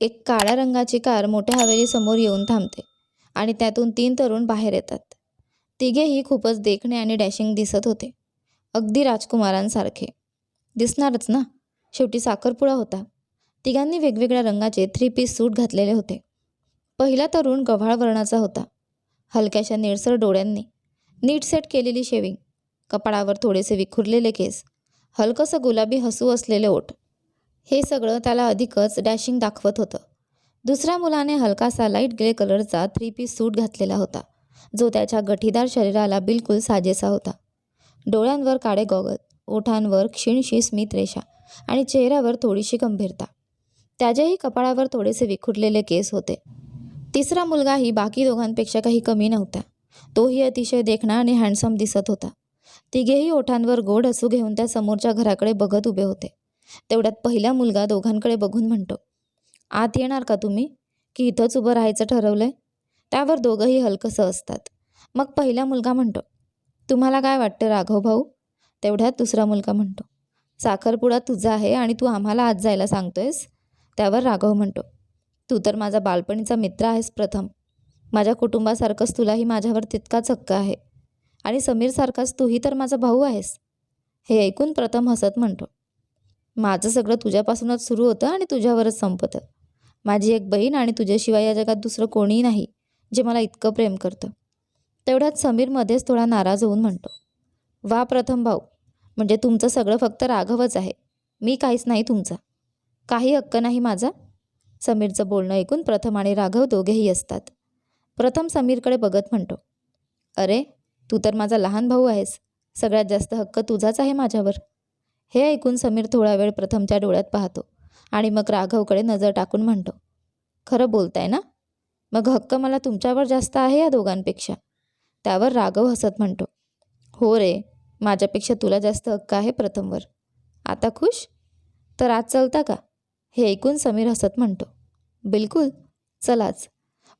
एक काळ्या रंगाची कार मोठ्या हवेली समोर येऊन थांबते आणि त्यातून तीन तरुण बाहेर येतात. तिघेही खूपच देखणे आणि डॅशिंग दिसत होते. अगदी राजकुमारांसारखे. दिसणारच ना? शेवटी साखरपुडा होता. तिघांनी वेगवेगळ्या रंगाचे थ्री पीस सूट घातलेले होते. पहिला तरुण गव्हाळ वर्णाचा होता. हलक्याशा निळसर डोळ्यांनी. नीट सेट केलेली शेविंग. कपाळावर थोडेसे विखुरलेले केस. हलकंसं गुलाबी हसू असलेले ओठ. हे सगळं त्याला अधिकच डॅशिंग दाखवत होतं. दुसऱ्या मुलाने हलकासा लाइट ग्रे कलरचा थ्री पीस सूट घातलेला होता जो त्याच्या गठीदार शरीराला बिलकुल साजेसा होता. डोळ्यांवर काळे गॉगल ओठांवर क्षीणशी स्मित रेषा आणि चेहऱ्यावर थोडीशी गंभीरता. त्याच्याही कपाळावर थोडेसे विखुरलेले केस होते. तिसरा मुलगाही बाकी दोघांपेक्षा काही कमी नव्हता. तोही अतिशय देखणा आणि हँडसम दिसत होता. तिघेही ओठांवर गोड हसू घेऊन त्या समोरच्या घराकडे बघत उभे होते. तेवढ्यात पहिला मुलगा दोघांकडे बघून म्हणतो आत येणार का तुम्ही? की इथंच उभं राहायचं ठरवलंय? त्यावर दोघंही हलकंसं असतात. मग पहिला मुलगा म्हणतो तुम्हाला काय वाटतं राघव भाऊ? तेवढ्यात दुसरा मुलगा म्हणतो साखरपुडा तुझा आहे आणि तू आम्हाला आज जायला सांगतोयस? त्यावर राघव म्हणतो तू तर माझा बालपणीचा मित्र आहेस प्रथम. माझ्या कुटुंबासारखंच तुलाही माझ्यावर तितकाच हक्क आहे. आणि समीरसारखाच तूही तर माझा भाऊ आहेस. हे ऐकून प्रथम हसत म्हणतो माझं सगळं तुझ्यापासूनच सुरू होतं आणि तुझ्यावरच संपतं. माझी एक बहीण आणि तुझ्याशिवाय या जगात दुसरं कोणीही नाही जे मला इतकं प्रेम करतं. तेवढ्यात समीर मध्येच थोडा नाराज होऊन म्हणतो वा प्रथम भाऊ म्हणजे तुमचं सगळं फक्त राघवच आहे. मी काहीच नाही तुमचा. काही हक्क नाही माझा. समीरचं बोलणं ऐकून प्रथम आणि राघव दोघेही असतात. प्रथम समीरकडे बघत म्हणतो अरे तू तर माझा लहान भाऊ आहेस. सगळ्यात जास्त हक्क तुझाच आहे माझ्यावर. हे ऐकून समीर थोडा वेळ प्रथमच्या डोळ्यात पाहतो आणि मग राघवकडे नजर टाकून म्हणतो खरं बोलताय ना? मग हक्क मला तुमच्यावर जास्त आहे या दोघांपेक्षा. त्यावर राघव हसत म्हणतो हो रे माझ्यापेक्षा तुला जास्त हक्क आहे प्रथमवर. आता खुश? तर आज चलता का? हे ऐकून समीर हसत म्हणतो बिलकुल चलाच.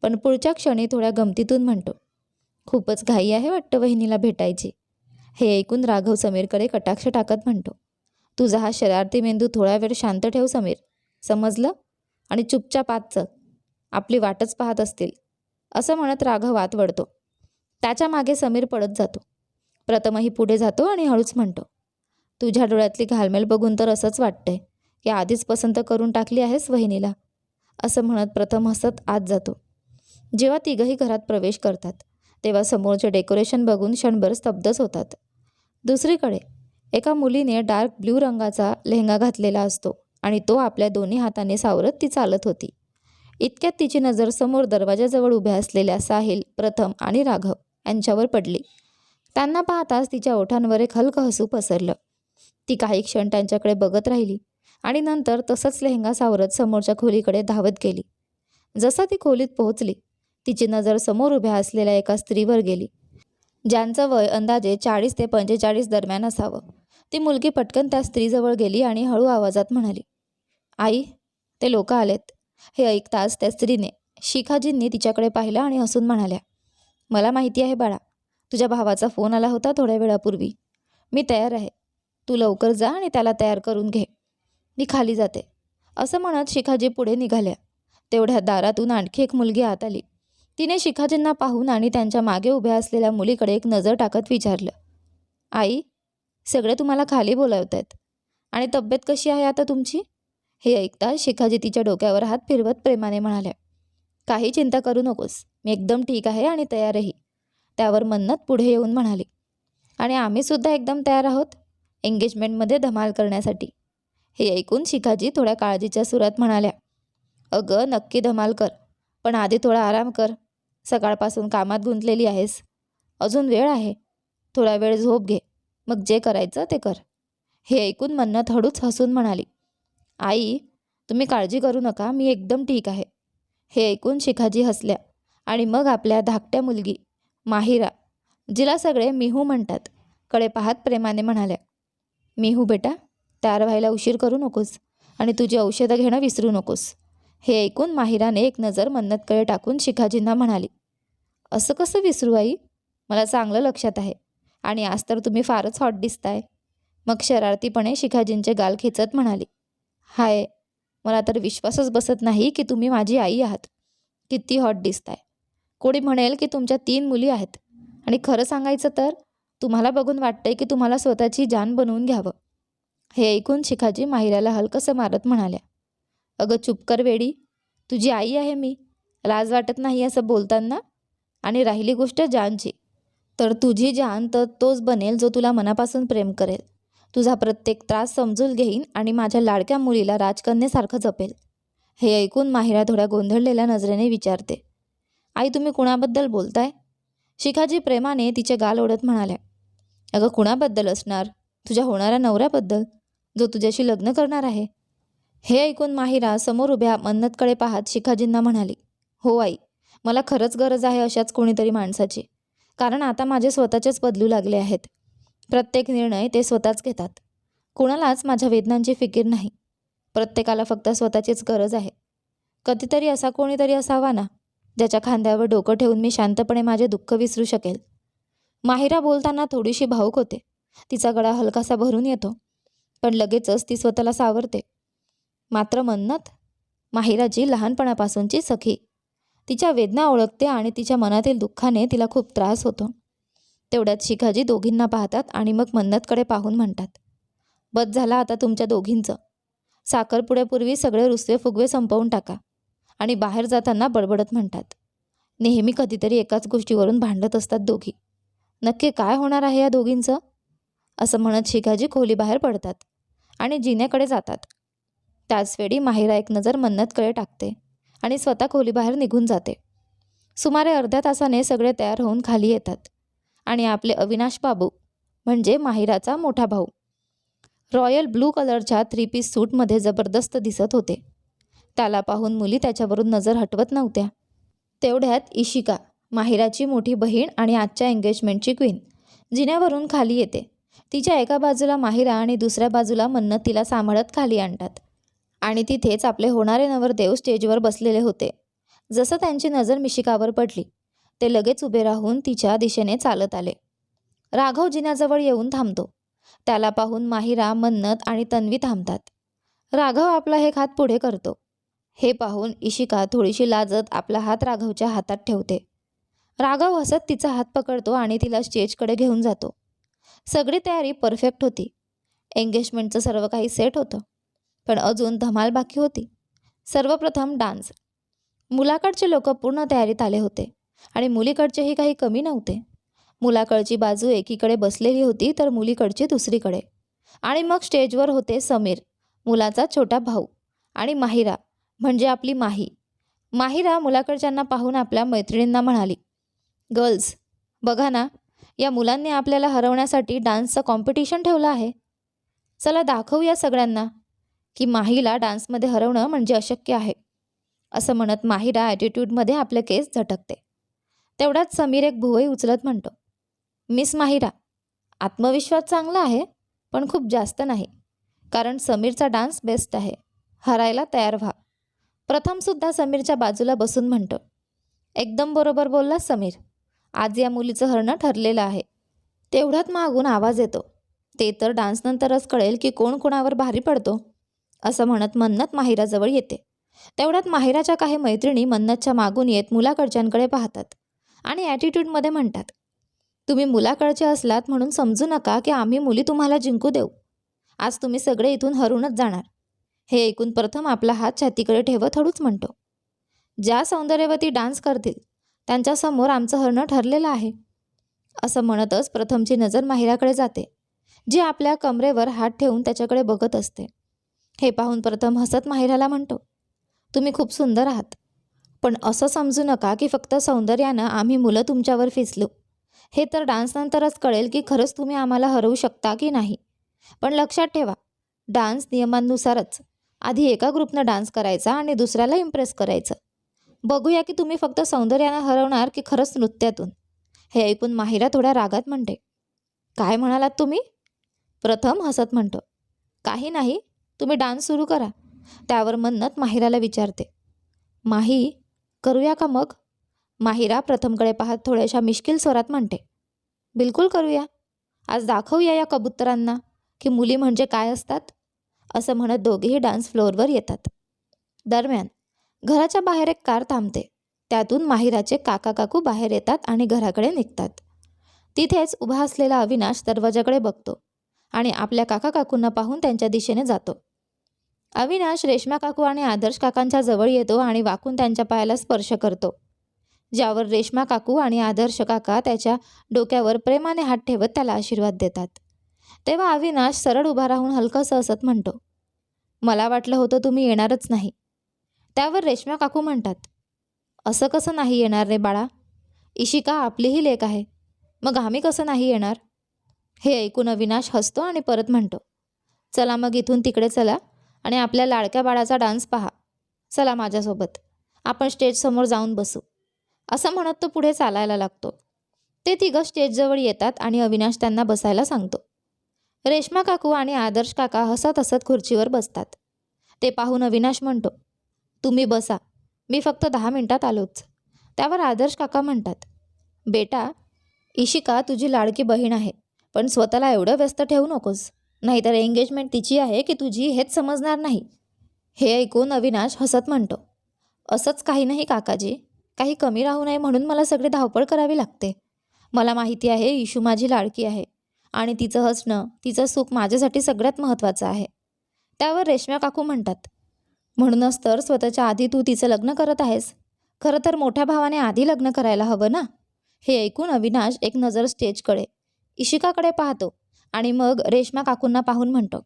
पण पुढच्या क्षणी थोड्या गमतीतून म्हणतो खूपच घाई आहे वाटतं वहिनीला भेटायची. हे ऐकून राघव समीरकडे कटाक्ष टाकत म्हणतो तुझा हा शरारती मेंदू थोडा वेळ शांत ठेव समीर. समजलं? आणि चुपचाप आत चल आपली वाटच पाहत असतील. असं म्हणत राघव आत वळतो. त्याच्यामागे समीर पडत जातो. प्रथमही पुढे जातो आणि हळूच म्हणतो. तुझ्या डोळ्यातली घालमेल बघून तर असंच वाटतंय. की आधीच पसंत करून टाकली आहेस वहिनीला. असं म्हणत प्रथम हसत आत जातो. जेव्हा तिघंही घरात प्रवेश करतात तेव्हा समोरचे डेकोरेशन बघून क्षणभर स्तब्धच होतात. दुसरीकडे एका मुलीने डार्क ब्ल्यू रंगाचा लेहंगा घातलेला असतो आणि तो आपल्या दोन्ही हाताने सावरत ती चालत होती. इतक्यात तिची नजर समोर दरवाजाजवळ उभ्या असलेल्या साहिल प्रथम आणि राघव यांच्यावर पडली. त्यांना पाहताच तिच्या ओठांवर एक हलकं हसू पसरलं. ती काही क्षण त्यांच्याकडे बघत राहिली आणि नंतर तसंच लेहंगा सावरत समोरच्या खोलीकडे धावत गेली. जसं ती खोलीत पोहोचली तिची नजर समोर उभ्या असलेल्या एका स्त्रीवर गेली. ज्यांचं वय अंदाजे चाळीस ते पंचेचाळीस दरम्यान असावं. ती मुलगी पटकन त्या स्त्रीजवळ गेली आणि हळू आवाजात म्हणाली आई ते लोक आलेत. हे ऐकताच त्या स्त्रीने शिखाजींनी तिच्याकडे पाहिलं आणि हसून म्हणाल्या मला माहिती आहे बाळा तुझ्या भावाचा फोन आला होता थोड्या वेळापूर्वी. मी तयार आहे. तू लवकर जा आणि त्याला तयार करून घे. मी खाली जाते. असं म्हणत शिखाजी पुढे निघाल्या. तेवढ्या दारातून आणखी एक मुलगी आत आली. तिने शिखाजींना पाहून आणि त्यांच्या मागे उभ्या असलेल्या मुलीकडे एक नजर टाकत विचारलं आई सगळे तुम्हाला खाली बोलावत आहेत आणि तब्येत कशी आहे आता तुमची? हे ऐकता शिखाजी तिच्या डोक्यावर हात फिरवत प्रेमाने म्हणाल्या काही चिंता करू नकोस. मी एकदम ठीक आहे आणि तयारही. त्यावर मन्नत पुढे येऊन म्हणाली आणि आम्हीसुद्धा एकदम तयार आहोत एंगेजमेंटमध्ये धमाल करण्यासाठी. हे ऐकून शिखाजी थोड्या काळजीच्या सुरात म्हणाल्या अगं नक्की धमाल कर पण आधी थोडा आराम कर. सकाळपासून कामात गुंतलेली आहेस. अजून वेळ आहे. थोडा वेळ झोप घे. मग जे करायचं ते कर. हे ऐकून मन्नत हळूच हसून म्हणाली. आई तुम्ही काळजी करू नका. मी एकदम ठीक आहे. हे ऐकून शिखाजी हसल्या आणि मग आपल्या धाकट्या मुलगी माहिरा जिला सगळे मिहू म्हणतात कडे पाहत प्रेमाने म्हणाल्या मिहू बेटा तयार व्हायला उशीर करू नकोस आणि तुझी औषधं घेणं विसरू नकोस. हे ऐकून माहिराने एक नजर मन्नतकडे टाकून शिखाजींना म्हणाली असं कसं विसरू आई? मला चांगलं लक्षात आहे. आणि आज तर तुम्ही फारच हॉट दिसताय. मग शरारतीपणे शिखाजींचे गाल खेचत म्हणाली हाय मला तर विश्वासच बसत नाही की तुम्ही माझी आई आहात. किती हॉट दिसताय. कोणी म्हणेल की तुमच्या तीन मुली आहेत. आणि खरं सांगायचं तर तुम्हाला बघून वाटतंय की तुम्हाला स्वतःची जान बनवून घ्यावं. हे ऐकून शिखाजी माहिराला हलकंसं मारत म्हणाल्या अगं चुप कर वेडी. तुझी आई आहे मी. लाज वाटत नाही असं बोलताना आणि राहिली गोष्ट जानची तर तुझी जान तर तोच बनेल जो तुला मनापासून प्रेम करेल. तुझा प्रत्येक त्रास समजून घेईन आणि माझ्या लाडक्या मुलीला राजकन्येसारखं जपेल. हे ऐकून माहिरा थोड्या गोंधळलेल्या नजरेने विचारते. आई तुम्ही कुणाबद्दल बोलताय? शिखाजी प्रेमाने तिचे गाल ओढत म्हणाल्या. अगं कुणाबद्दल असणार? तुझ्या होणाऱ्या नवऱ्याबद्दल? जो तुझ्याशी लग्न करणार आहे? हे ऐकून माहिरा समोर उभ्या मन्नतकडे पाहत शिखाजींना म्हणाली. हो आई. मला खरंच गरज आहे अशाच कोणीतरी माणसाची. कारण आता माझे स्वतःचेच बदलू लागले आहेत. प्रत्येक निर्णय ते स्वतःच घेतात. कुणालाच माझ्या वेदनांची फिकीर नाही. प्रत्येकाला फक्त स्वतःचीच गरज आहे. कधीतरी असा कोणीतरी असावा ना ज्याच्या खांद्यावर डोकं ठेवून मी शांतपणे माझे दुःख विसरू शकेल. माहिरा बोलताना थोडीशी भावूक होते. तिचा गळा हलकासा भरून येतो. पण लगेचच ती स्वतःला सावरते. मात्र मन्नत? माहिराची लहानपणापासूनची सखी. तिच्या वेदना ओळखते आणि तिच्या मनातील दुःखाने तिला खूप त्रास होतो. तेवढ्यात शिखाजी दोघींना पाहतात आणि मग मन्नतकडे पाहून म्हणतात बद झाला आता तुमच्या दोघींचं. साखरपुड्यापूर्वी सगळे रुसवे फुगवे संपवून टाका. आणि बाहेर जाताना बडबडत म्हणतात नेहमी कधीतरी एकाच गोष्टीवरून भांडत असतात दोघी. नक्की काय होणार आहे या दोघींचं? असं म्हणत शिखाजी खोलीबाहेर पडतात आणि जिन्याकडे जातात. त्याचवेळी माहिरा एक नजर मन्नतकडे टाकते. आणि स्वतः खोलीबाहेर निघून जाते. सुमारे अर्ध्या तासाने सगळे तयार होऊन खाली येतात. आणि आपले अविनाश बाबू म्हणजे माहिराचा मोठा भाऊ रॉयल ब्लू कलरच्या थ्री पीस सूटमध्ये जबरदस्त दिसत होते. त्याला पाहून मुली त्याच्यावरून नजर हटवत नव्हत्या. तेवढ्यात इशिका माहिराची मोठी बहीण आणि आजच्या एंगेजमेंटची क्वीन जिन्यावरून खाली येते. तिच्या एका बाजूला माहिरा आणि दुसऱ्या बाजूला मन्नत तिला सांभाळत खाली आणतात. आणि तिथेच आपले होणारे नवरदेव स्टेजवर बसलेले होते. जसं त्यांची नजर मिशिकावर पडली ते लगेच उभे राहून तिच्या दिशेने चालत आले. राघव जिन्याजवळ येऊन थांबतो. त्याला पाहून माहिरा मन्नत आणि तन्वी थांबतात. राघव आपला एक हात पुढे करतो. हे पाहून इशिका थोडीशी लाजत आपला हात राघवच्या हातात ठेवते. राघव हसत तिचा हात पकडतो आणि तिला स्टेजकडे घेऊन जातो. सगळी तयारी परफेक्ट होती. एंगेजमेंटचं सर्व काही सेट होतं. पण अजून धमाल बाकी होती. सर्वप्रथम डान्स. मुलाकडचे लोक पूर्ण तयारीत आले होते आणि मुलीकडचेही काही कमी नव्हते. मुलाकडची बाजू एकीकडे बसलेली होती तर मुलीकडची दुसरीकडे. आणि मग स्टेजवर होते समीर मुलाचा छोटा भाऊ आणि माहिरा म्हणजे आपली माही. माहिरा मुलाकडच्यांना पाहून आपल्या मैत्रिणींना म्हणाली गर्ल्स बघा ना या मुलांनी आपल्याला हरवण्यासाठी डान्सचं कॉम्पिटिशन ठेवलं आहे. चला दाखवूया सगळ्यांना. की माहीला डान्समध्ये हरवणं म्हणजे अशक्य आहे असं म्हणत माहिरा ॲटिट्यूडमध्ये आपले केस झटकते. तेवढ्यात समीर एक भुवई उचलत म्हणतो मिस माहिरा आत्मविश्वास चांगला आहे पण खूप जास्त नाही कारण समीरचा डान्स बेस्ट आहे हरायला तयार व्हा. प्रथमसुद्धा समीरच्या बाजूला बसून म्हणतो एकदम बरोबर बोलला समीर आज या मुलीचं हरणं ठरलेलं आहे. तेवढ्यात मागून आवाज येतो ते तर डान्सनंतरच कळेल की कोण कोणावर भारी पडतो. असं म्हणत मन्नत माहिराजवळ येते. तेवढ्यात माहिराच्या काही मैत्रिणी मन्नतच्या मागून येत मुलाकडच्यांकडे पाहतात आणि ॲटिट्यूडमध्ये म्हणतात तुम्ही मुलाकडचे असलात म्हणून समजू नका की आम्ही मुली तुम्हाला जिंकू देऊ. आज तुम्ही सगळे इथून हरूनच जाणार. हे ऐकून प्रथम आपला हात छातीकडे ठेवत हळूच म्हणतो ज्या सौंदर्यवती डान्स करतील त्यांच्यासमोर आमचं हरणं ठरलेलं आहे असं म्हणतच प्रथमची नजर माहिराकडे जाते जी आपल्या कमरेवर हात ठेवून त्याच्याकडे बघत असते. हे पाहून प्रथम हसत माहिराला म्हणतो तुम्ही खूप सुंदर आहात. पण असं समजू नका की फक्त सौंदर्यानं आम्ही मुलं तुमच्यावर फिसलो. हे तर डान्सनंतरच कळेल की खरंच तुम्ही आम्हाला हरवू शकता की नाही. पण लक्षात ठेवा डान्स नियमांनुसारच. आधी एका ग्रुपनं डान्स करायचा आणि दुसऱ्याला इम्प्रेस करायचं. बघूया की तुम्ही फक्त सौंदर्यानं हरवणार की खरंच नृत्यातून. हे ऐकून माहिरा थोड्या रागात म्हणते काय म्हणालात तुम्ही? प्रथम हसत म्हणतो काही नाही. तुम्ही डान्स सुरू करा. त्यावर मन्नत माहिराला विचारते. माही करूया का मग? माहिरा प्रथमकडे पाहत थोड्याशा मिश्किल स्वरात म्हणते. बिलकुल करूया. आज दाखवूया या कबुतरांना की मुली म्हणजे काय असतात? असं म्हणत दोघेही डान्स फ्लोअरवर येतात. दरम्यान घराच्या बाहेर एक कार थांबते. त्यातून माहिराचे काका काकू बाहेर येतात आणि घराकडे निघतात. तिथेच उभा असलेला अविनाश दरवाजाकडे बघतो आणि आपल्या काका काकूंना पाहून त्यांच्या दिशेने जातो. अविनाश रेश्मा काकू आणि आदर्श काकांच्या जवळ येतो आणि वाकून त्यांच्या पायाला स्पर्श करतो. ज्यावर रेश्मा काकू आणि आदर्श काका त्याच्या डोक्यावर प्रेमाने हात ठेवत त्याला आशीर्वाद देतात. तेव्हा अविनाश सरळ उभा राहून हलकंसं असत म्हणतो मला वाटलं होतं तुम्ही येणारच नाही. त्यावर रेश्मा काकू म्हणतात असं कसं नाही येणार रे बाळा? इशिका आपलीही लेख आहे? मग आम्ही कसं नाही येणार? हे ऐकून अविनाश हसतो आणि परत म्हणतो चला मग इथून तिकडे चला. आणि आपल्या लाडक्या बाळाचा डान्स पहा. चला माझ्यासोबत. आपण स्टेजसमोर जाऊन बसू. असं म्हणत तो पुढे चालायला लागतो. ते तिघं स्टेजजवळ येतात आणि अविनाश त्यांना बसायला सांगतो. रेश्मा काकू आणि आदर्श काका हसत हसत खुर्चीवर बसतात. ते पाहून अविनाश म्हणतो तुम्ही बसा. मी फक्त दहा मिनिटात आलोच. त्यावर आदर्श काका म्हणतात बेटा इशिका तुझी लाडकी बहीण आहे पण स्वतःला एवढं व्यस्त ठेवू नकोस. नाहीतर एंगेजमेंट तिची आहे की तुझी हेच समजणार नाही. हे ऐकून अविनाश हसत म्हणतो. असंच काही नाही काकाजी. काही कमी राहू नये म्हणून मला सगळी धावपळ करावी लागते. मला माहिती आहे इशू माझी लाडकी आहे. आणि तिचं हसणं तिचं सुख माझ्यासाठी सगळ्यात महत्त्वाचं आहे. त्यावर रेशम्या काकू म्हणतात म्हणूनच तर स्वतःच्या आधी तू तिचं लग्न करत आहेस. खरं तर मोठ्या भावाने आधी लग्न करायला हवं ना? हे ऐकून अविनाश एक नजर स्टेजकडे इशिकाकडे पाहतो. आणि मग रेश्मा काकूंना पाहून म्हणतो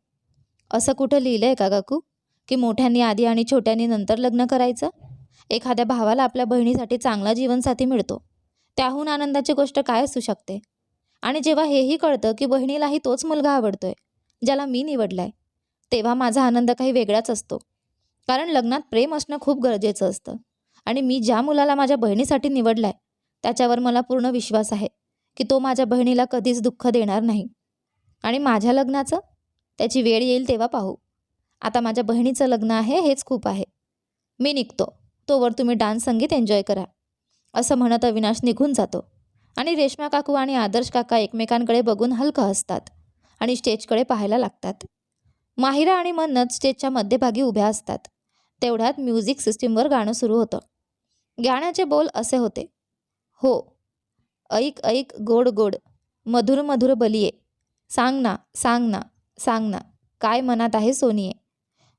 असं कुठं लिहिलं आहे का काकू? की मोठ्यांनी आधी आणि छोट्यांनी नंतर लग्न करायचं? एखाद्या भावाला आपल्या बहिणीसाठी चांगला जीवनसाथी मिळतो. त्याहून आनंदाची गोष्ट काय असू शकते? आणि जेव्हा हेही कळतं की बहिणीलाही तोच मुलगा आवडतोय ज्याला मी निवडलाय तेव्हा माझा आनंद काही वेगळाच असतो. कारण लग्नात प्रेम असणं खूप गरजेचं असतं. आणि मी ज्या मुलाला माझ्या बहिणीसाठी निवडलाय त्याच्यावर मला पूर्ण विश्वास आहे की तो माझ्या बहिणीला कधीच दुःख देणार नाही. आणि माझ्या लग्नाचं? त्याची वेळ येईल तेव्हा पाहू. आता माझ्या बहिणीचं लग्न आहे हेच खूप आहे. मी निघतो. तोवर तुम्ही डान्स संगीत एन्जॉय करा. असं म्हणत अविनाश निघून जातो. आणि रेश्मा काकू आणि आदर्श काका एकमेकांकडे बघून हलकं हसतात आणि स्टेजकडे पाहायला लागतात. माहिरा आणि मन्नत स्टेजच्या मध्यभागी उभ्या असतात. तेवढ्यात म्युझिक सिस्टीमवर गाणं सुरू होतं. गाण्याचे बोल असे होते. हो. ऐक ऐक गोड गोड. मधुर मधुर बलिये. सांग ना सांग ना सांग ना. काय मनात आहे सोनिये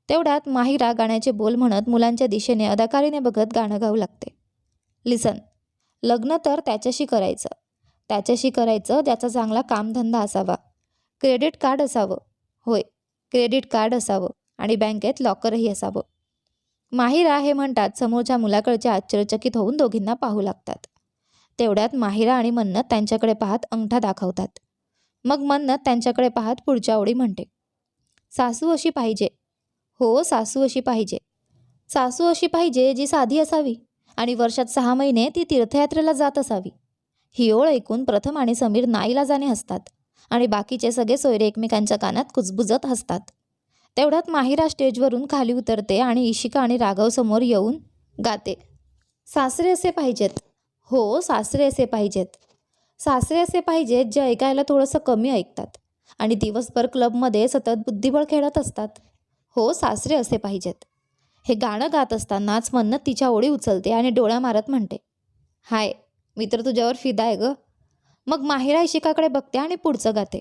तेवढ्यात माहिरा गाण्याचे बोल म्हणत मुलांच्या दिशेने अदाकारीने बघत गाणं गाऊ लागते. लिसन लग्न तर त्याच्याशी करायचं. त्याच्याशी करायचं ज्याचा चांगला कामधंदा असावा. क्रेडिट कार्ड असावं. होय क्रेडिट कार्ड असावं आणि बँकेत लॉकरही असावं. माहिरा हे म्हणतात समोरच्या मुलाकडचे आश्चर्यचकित होऊन दोघींना पाहू लागतात. तेवढ्यात माहिरा आणि मन्नत त्यांच्याकडे पाहत अंगठा दाखवतात. मग मन्नत त्यांच्याकडे पाहत पुढच्या ओळी म्हणते सासू अशी पाहिजे. हो सासू अशी पाहिजे. सासू अशी पाहिजे जी साधी असावी आणि वर्षात सहा महिने ती तीर्थयात्रेला जात असावी. ही ओळ ऐकून प्रथम आणि समीर नाईला जाणे हसतात आणि बाकीचे सगळे सोयरे एकमेकांच्या कानात कुजबुजत हसतात. तेवढ्यात माहिरा स्टेजवरून खाली उतरते आणि इशिका आणि राघव समोर येऊन गाते सासरे असे पाहिजेत. हो सासरे असे पाहिजेत. सासरे असे पाहिजेत जे ऐकायला थोडंसं कमी ऐकतात आणि दिवसभर क्लबमध्ये सतत बुद्धिबळ खेळत असतात. हो सासरे असे पाहिजेत. हे गाणं गात असतानाच मन्नत तिच्या ओळी उचलते आणि डोळ्या मारत म्हणते हाय मी तर तुझ्यावर फिदा आहे ग. मग माहिरा इशिकाकडे बघते आणि पुढचं गाते.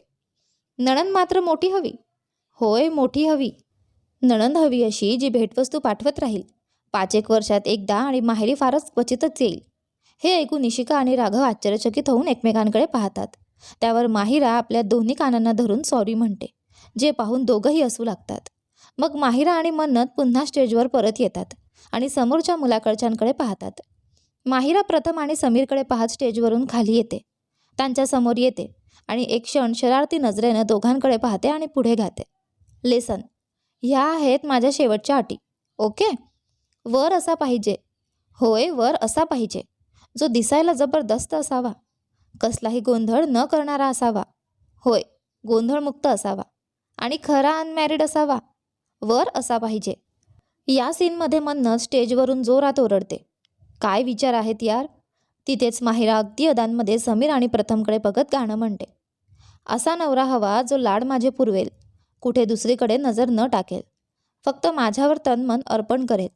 नणंद मात्र मोठी हवी. होय मोठी हवी. नणंद हवी अशी जी भेटवस्तू पाठवत राहील. पाच एक वर्षात एकदा आणि माहेरी फारच क्वचितच येईल. हे ऐकून निशिका आणि राघव आश्चर्यचकित होऊन एकमेकांकडे पाहतात. त्यावर माहिरा आपल्या दोन्ही कानांना धरून सॉरी म्हणते जे पाहून दोघंही असू लागतात. मग माहिरा आणि मन्नत पुन्हा स्टेजवर परत येतात आणि समोरच्या मुलाकडच्यांकडे पाहतात. माहिरा प्रथम आणि समीरकडे पाहत स्टेजवरून खाली येते. त्यांच्यासमोर येते आणि एक क्षण शरारती नजरेनं दोघांकडे पाहते आणि पुढे गाते. लेसन ह्या आहेत माझ्या शेवटच्या अटी. ओके? वर असा पाहिजे. होय वर असा पाहिजे. जो दिसायला जबरदस्त असावा. कसलाही गोंधळ न करणारा असावा. होय गोंधळमुक्त असावा आणि खरा अनमॅरिड असावा. वर असा पाहिजे. या सीनमध्ये म्हणणं स्टेजवरून जोरात ओरडते. काय विचार आहेत यार? तिथेच माहिरा अगदी अदांमध्ये समीर आणि प्रथमकडे बघत गाणं म्हणते. असा नवरा हवा जो लाड माझे पुरवेल कुठे दुसरीकडे नजर न टाकेल. फक्त माझ्यावर तनमन अर्पण करेल.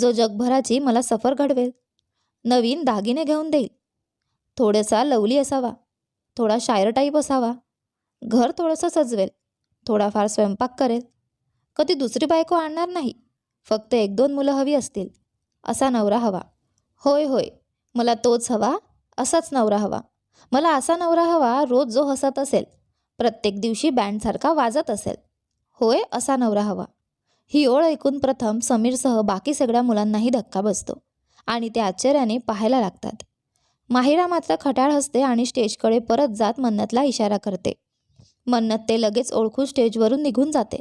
जो जगभराची मला सफर घडवेल. नवीन दागिने घेऊन देईल. थोडासा लवली असावा. थोडा शायर टाईप असावा. घर थोडंसं सजवेल. थोडाफार स्वयंपाक करेल. कधी दुसरी बायको आणणार नाही. फक्त एक दोन मुलं हवी असतील. असा नवरा हवा. होय होय. मला तोच हवा असाच नवरा हवा. मला असा नवरा हवा रोज जो हसत असेल. प्रत्येक दिवशी बँडसारखा वाजत असेल. होय असा नवरा हवा. ही ओळ ऐकून प्रथम समीरसह बाकी सगळ्या मुलांनाही धक्का बसतो. आणि ते आश्चर्याने पाहायला लागतात. माहिरा मात्र खटाळ हसते आणि स्टेजकडे परत जात मन्नतला इशारा करते. मन्नत ते लगेच ओळखून स्टेजवरून निघून जाते.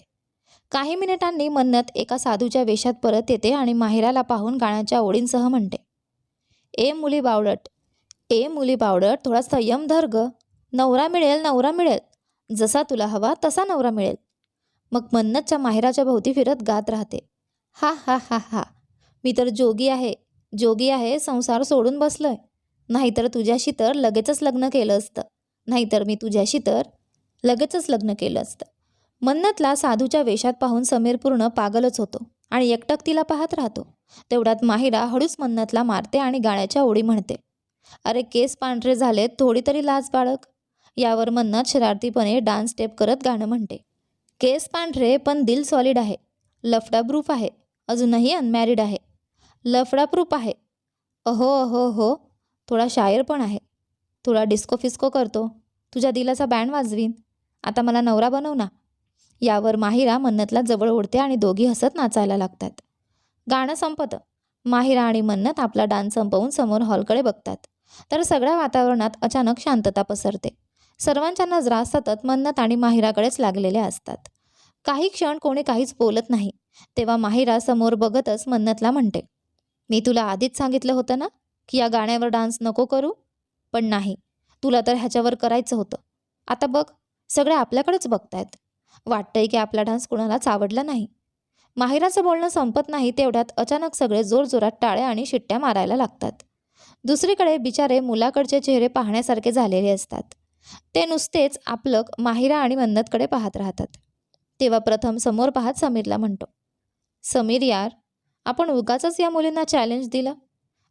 काही मिनिटांनी मन्नत एका साधूच्या वेशात परत येते आणि माहिराला पाहून गाण्याच्या ओळींसह म्हणते ए मुली बावडट ए मुली बावडट थोडा संयम धर ग. नवरा मिळेल नवरा मिळेल. जसा तुला हवा तसा नवरा मिळेल. मग मन्नतच्या माहेराच्या भोवती फिरत गात राहते. हा हा हा हा. मी तर जोगी आहे. जोगी आहे संसार सोडून बसलोय. नाहीतर तुझ्याशी तर लगेचच लग्न केलं असतं. नाहीतर मी तुझ्याशी तर लगेचच लग्न केलं असतं. मन्नतला साधूच्या वेशात पाहून समीर पूर्ण पागलच होतो आणि एकटक तिला पाहत राहतो. तेवढ्यात माहिरा हळूच मन्नतला मारते आणि गाळ्याच्या ओळी म्हणते. अरे केस पांढरे झालेत थोडी तरी लाज बाळग. यावर मन्नत शरारतीपणे डान्स स्टेप करत गाणं म्हणते. केस पांढरे पण दिल सॉलिड आहे. लफडा प्रूफ आहे. अजूनही अनमॅरिड आहे. लफडाप्रूप आहे. अहो अहो हो थोडा शायर पण आहे. थोडा डिस्को फिस्को करतो. तुझ्या दिलाचा बँड वाजवीन. आता मला नवरा बनव ना. यावर माहिरा मन्नतला जवळ ओढते आणि दोघी हसत नाचायला लागतात. गाणं संपतं. माहिरा आणि मन्नत आपला डान्स संपवून समोर हॉलकडे बघतात. तर सगळ्या वातावरणात अचानक शांतता पसरते. सर्वांच्या नजरा सतत मन्नत आणि माहिराकडेच लागलेल्या असतात. काही क्षण कोणी काहीच बोलत नाही. तेव्हा माहिरा समोर बघतच मन्नतला म्हणते मी तुला आधीच सांगितलं होतं ना की या गाण्यावर डान्स नको करू? पण नाही तुला तर ह्याच्यावर करायचं होतं. आता बघ सगळे आपल्याकडेच बघतायत. वाटतंय की आपला डान्स कुणालाच आवडला नाही. माहिराचं बोलणं संपत नाही तेवढ्यात अचानक सगळे जोरजोरात टाळ्या आणि शिट्ट्या मारायला लागतात. दुसरीकडे बिचारे मुलाकडचे चेहरे पाहण्यासारखे झालेले असतात. ते नुसतेच आपलं माहिरा आणि मन्नतकडे पाहत राहतात. तेव्हा प्रथम समोर पाहत समीरला म्हणतो समीर यार आपण उगाच या मुलींना चॅलेंज दिलं?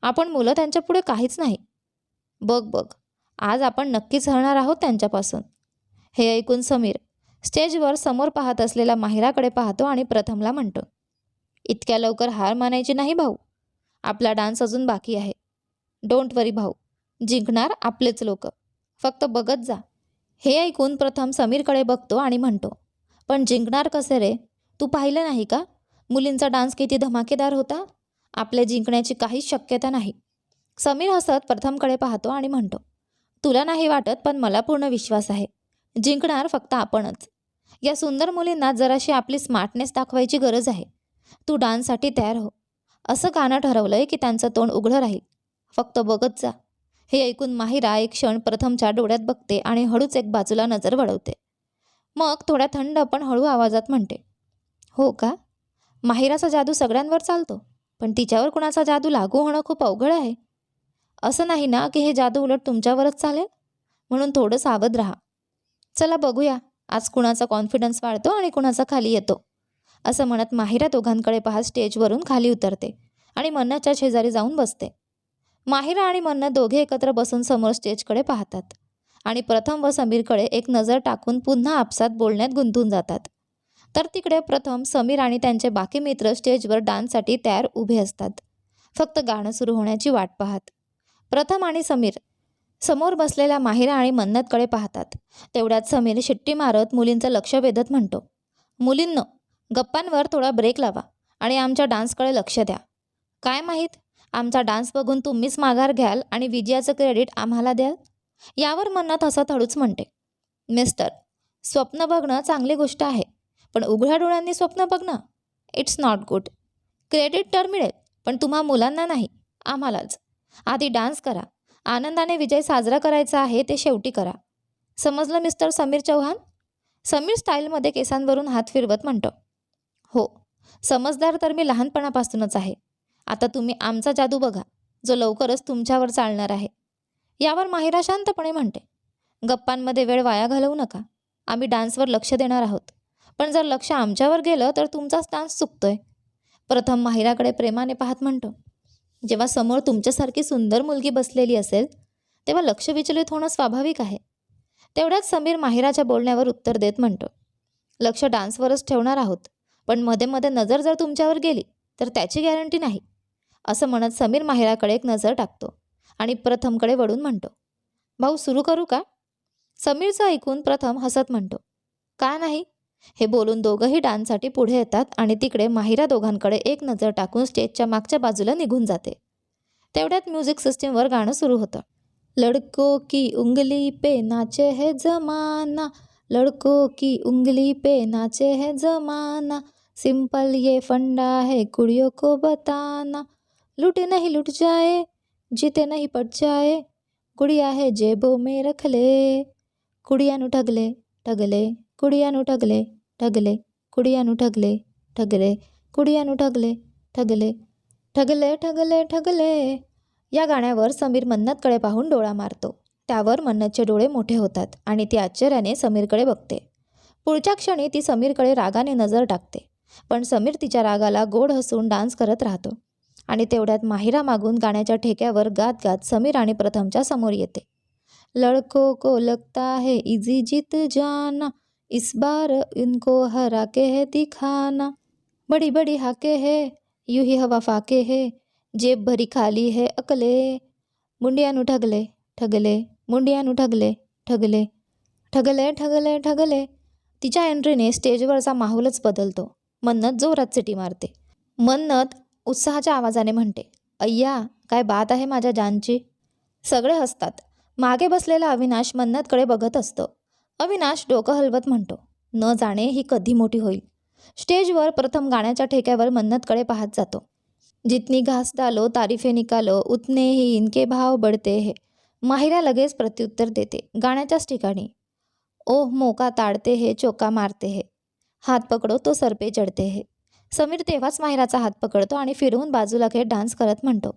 आपण मुलं त्यांच्यापुढे काहीच नाही. बघ बघ. आज आपण नक्कीच हरणार आहोत त्यांच्यापासून. हे ऐकून समीर स्टेजवर समोर पाहत असलेल्या माहिराकडे पाहतो आणि प्रथमला म्हणतो इतक्या लवकर हार मानायची नाही भाऊ. आपला डान्स अजून बाकी आहे. डोंट वरी भाऊ. जिंकणार आपलेच लोक. फक्त बघत जा. हे ऐकून प्रथम समीरकडे बघतो आणि म्हणतो पण जिंकणार कसे रे? तू पाहिलं नाही का? मुलींचा डान्स किती धमाकेदार होता? आपल्या जिंकण्याची काहीच शक्यता नाही. समीर हसत प्रथमकडे पाहतो आणि म्हणतो तुला नाही वाटत पण मला पूर्ण विश्वास आहे. जिंकणार फक्त आपणच. या सुंदर मुलींना जराशी आपली स्मार्टनेस दाखवायची गरज आहे. तू डान्ससाठी तयार हो. असं गाणं ठरवलंय की त्यांचं तोंड उघडं राहील. फक्त बघत जा. हे ऐकून माहिरा एक क्षण प्रथमच्या डोळ्यात बघते आणि हळूच एक बाजूला नजर वळवते. मग थोड्या थंड पण हळू आवाजात म्हणते हो का? माहिराचा जादू सगळ्यांवर चालतो पण तिच्यावर कुणाचा जादू लागू होणं खूप अवघड आहे. असं नाही ना की हे जादू उलट तुमच्यावरच चालेल? म्हणून थोडं सावध राहा. चला बघूया आज कुणाचा कॉन्फिडन्स वाढतो आणि कुणाचा खाली येतो. असं म्हणत माहिरा दोघांकडे पाहत स्टेजवरून खाली उतरते आणि मन्नाच्या शेजारी जाऊन बसते. माहिरा आणि मन्नत दोघे एकत्र बसून समोर स्टेजकडे पाहतात आणि प्रथम व समीरकडे एक नजर टाकून पुन्हा आपसात बोलण्यात गुंतून जातात. तर तिकडे प्रथम समीर आणि त्यांचे बाकी मित्र स्टेजवर डान्ससाठी तयार उभे असतात. फक्त गाणं सुरू होण्याची वाट पाहत. प्रथम आणि समीर समोर बसलेल्या माहिरा आणि मन्नतकडे पाहतात. तेवढ्यात समीर शिट्टी मारत मुलींचं लक्ष वेधत म्हणतो मुलींनो गप्पांवर थोडा ब्रेक लावा आणि आमच्या डान्सकडे लक्ष द्या. काय माहीत आमचा डान्स बघून तुम्हीच माघार घ्याल आणि विजयाचं क्रेडिट आम्हाला द्याल? यावर मन्नत असं हळूच म्हणते मिस्टर स्वप्न बघणं चांगली गोष्ट आहे. पण उघड्या डोळ्यांनी स्वप्न बघणं इट्स नॉट गुड क्रेडिट तर मिळेल पण तुम्हा मुलांना नाही आम्हालाच. आधी डान्स करा. आनंदाने विजय साजरा करायचा आहे ते शेवटी करा. समजलं मिस्टर समीर चौहान? समीर स्टाईलमध्ये केसांवरून हात फिरवत म्हणतो. हो समजदार तर मी लहानपणापासूनच आहे. आता तुम्ही आमचा जादू बघा जो लवकरच तुमच्यावर चालणार आहे. यावर माहिरा शांतपणे म्हणते. गप्पांमध्ये वेळ वाया घालवू नका. आम्ही डान्सवर लक्ष देणार आहोत. पण जर लक्ष आमच्यावर गेलं तर तुमचाच डान्स चुकतोय. प्रथम माहिराकडे प्रेमाने पाहत म्हणतो जेव्हा समोर तुमच्यासारखी सुंदर मुलगी बसलेली असेल तेव्हा लक्ष विचलित होणं स्वाभाविक आहे. तेवढ्याच समीर माहिराच्या बोलण्यावर उत्तर देत म्हणतो लक्ष डान्सवरच ठेवणार आहोत पण मध्ये मध्ये नजर जर तुमच्यावर गेली तर त्याची गॅरंटी नाही. असं म्हणत समीर माहिराकडे एक नजर टाकतो आणि प्रथमकडे वळून म्हणतो भाऊ सुरू करू का? समीरचं ऐकून प्रथम हसत म्हणतो का नाही? हे बोलून दोघंही डान्ससाठी पुढे येतात आणि तिकडे माहिरा दोघांकडे एक नजर टाकून स्टेजच्या मागच्या बाजूला निघून जाते. तेवढ्यात म्युझिक सिस्टीमवर गाणं सुरू होतं. लडको की उंगली पे नाचे है जमाना लडको की उंगली पे नाचे है जमाना सिंपल ये फंडा है कुड़ियों को बताना। लुटे नहीं लुट जाए जीते नहीं पट जाए गुड़िया है जेबों में रख ले। कुड़िया नु ठगले ठगले कुड़िया नु ठगले ठगले कुड़िया ठगले ठगले कुड़िया ठगले ठगले ठगले ठगले ठगले या गाण्यावर समीर मन्नतकडे पाहून डोळा मारतो त्यावर मन्नतचे डोळे मोठे होतात आणि ती आश्चर्याने समीरकडे बघते पुढच्या क्षणी ती समीरकडे रागाने नजर टाकते पण समीर तिच्या रागाला गोड हसून डान्स करत राहतो आणि तेवढ्यात माहिरा मागून गाण्याच्या ठेक्यावर गात गात समीर आणि प्रथमच्या समोर येते लडको को लगता है इजी जीत जाना इस बार इनको हरा के है दिखाना। बड़ी बड़ी हाके है यूं ही हवा फाके है जेब भरी खाली है अकले। मुंडियानु ठगले ठगले मुंडियानु ठगले ठगले ठगले ठगले ठगले। तिच्या एंट्रीने स्टेजवरचा माहोलच बदलतो मन्नत जोरात सिटी मारते। मन्नत उत्साहाच्या आवाजाने म्हणते अय्या काय बात आहे माझ्या जानची. सगळे हसतात. मागे बसलेला अविनाश मन्नतकडे बघत असतो. अविनाश डोकं हलवत म्हणतो न जाणे ही कधी मोठी होईल. स्टेजवर प्रथम गाण्याच्या ठेक्यावर मन्नतकडे पाहत जातो. जितनी घास डालो तारीफे निकालो उतने ही इनके भाव बढते हे. माहिरा लगेच प्रत्युत्तर देते गाण्याच्याच ठिकाणी. ओह मोका ताडते हे चोका मारते हे. हात पकडो तो सरपे चढते हे. समीर तेव्हाच माहिराचा हात पकडतो आणि फिरवून बाजूला घेत डान्स करत म्हणतो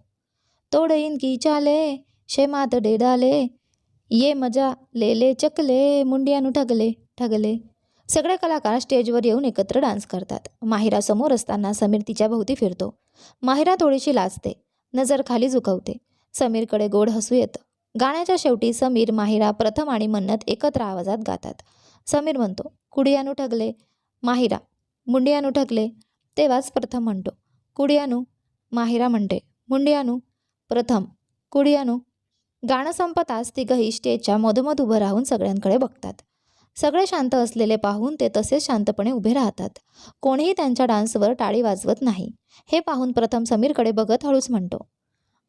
तोड इनकी चाले शेमात डेडाले ये मजा ले ले चकले मुंडियानु ठगले ठगले. सगळे कलाकार स्टेजवर येऊन एकत्र डान्स करतात. माहिरा समोर असताना समीर तिच्या भोवती फिरतो. माहिरा थोडीशी लाजते नजर खाली झुकवते. समीरकडे गोड हसू येतं. गाण्याच्या शेवटी समीर माहिरा प्रथम आणि मन्नत एकत्र आवाजात गातात. समीर म्हणतो कुडियानु ठगले. माहिरा मुंडियानु ठगले. तेव्हाच प्रथम म्हणतो कुडियानु. माहिरा म्हणते मुंडियानु. प्रथम कुडियानु. गाणं संपताच तिघंही स्टेजच्या मधोमध उभं राहून सगळ्यांकडे बघतात. सगळे शांत असलेले पाहून ते तसेच शांतपणे उभे राहतात. कोणीही त्यांच्या डान्सवर टाळी वाजवत नाही. हे पाहून प्रथम समीरकडे बघत हळूच म्हणतो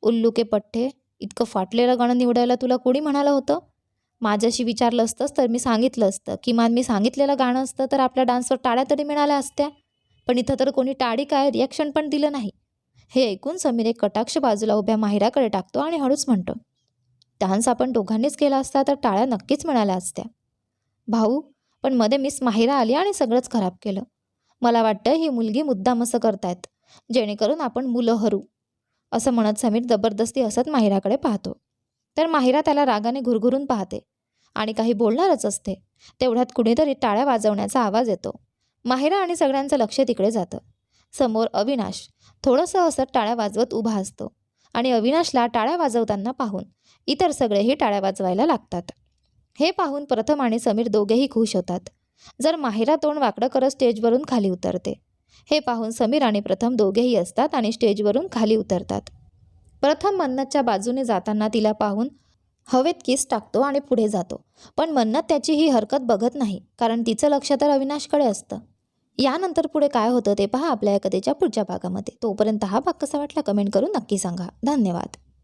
उल्लू के पठ्ठे इतकं फाटलेलं गाणं निवडायला तुला कोणी म्हणालं होतं? माझ्याशी विचारलं असतंच तर मी सांगितलं असतं. किमान मी सांगितलेलं गाणं असतं तर आपल्या डान्सवर टाळ्या तरी मिळाल्या असत्या. पण इथं तर कोणी टाळी काय रिॲक्शन पण दिलं नाही. हे ऐकून समीर एक कटाक्ष बाजूला उभ्या माहिराकडे टाकतो आणि हळूच म्हणतो डान्स आपण दोघांनीच केला असता तर टाळ्या नक्कीच मिळाल्या असत्या. भाऊ पण मध्ये मिस माहिरा आली आणि सगळंच खराब केलं. मला वाटतं ही मुलगी मुद्दाम असं करतायत जेणेकरून आपण मुलं हरू असं म्हणत समीर जबरदस्ती असत माहिराकडे पाहतो. तर माहिरा त्याला रागाने घुरघुरून पाहते आणि काही बोलणारच असते तेवढ्यात कुणीतरी टाळ्या वाजवण्याचा आवाज येतो. माहिरा आणि सगळ्यांचं लक्ष तिकडे जातं. समोर अविनाश थोडंसं असं टाळ्या वाजवत उभा असतो आणि अविनाशला टाळ्या वाजवताना पाहून इतर सगळेही टाळ्या वाजवायला लागतात. हे पाहून प्रथम आणि समीर दोघेही खुश होतात. जर माहिरा तोंड वाकडं करत स्टेजवरून खाली उतरते. हे पाहून समीर आणि प्रथम दोघेही असतात आणि स्टेजवरून खाली उतरतात. प्रथम मन्नतच्या बाजूने जाताना तिला पाहून हवेत किस टाकतो आणि पुढे जातो. पण मन्नत त्याची ही हरकत बघत नाही कारण तिचं लक्ष तर अविनाशकडे असतं. यानंतर पुढे काय होतं ते पहा आपल्या या कथेच्या पुढच्या भागामध्ये. तोपर्यंत हा भाग कसा वाटला कमेंट करून नक्की सांगा. धन्यवाद.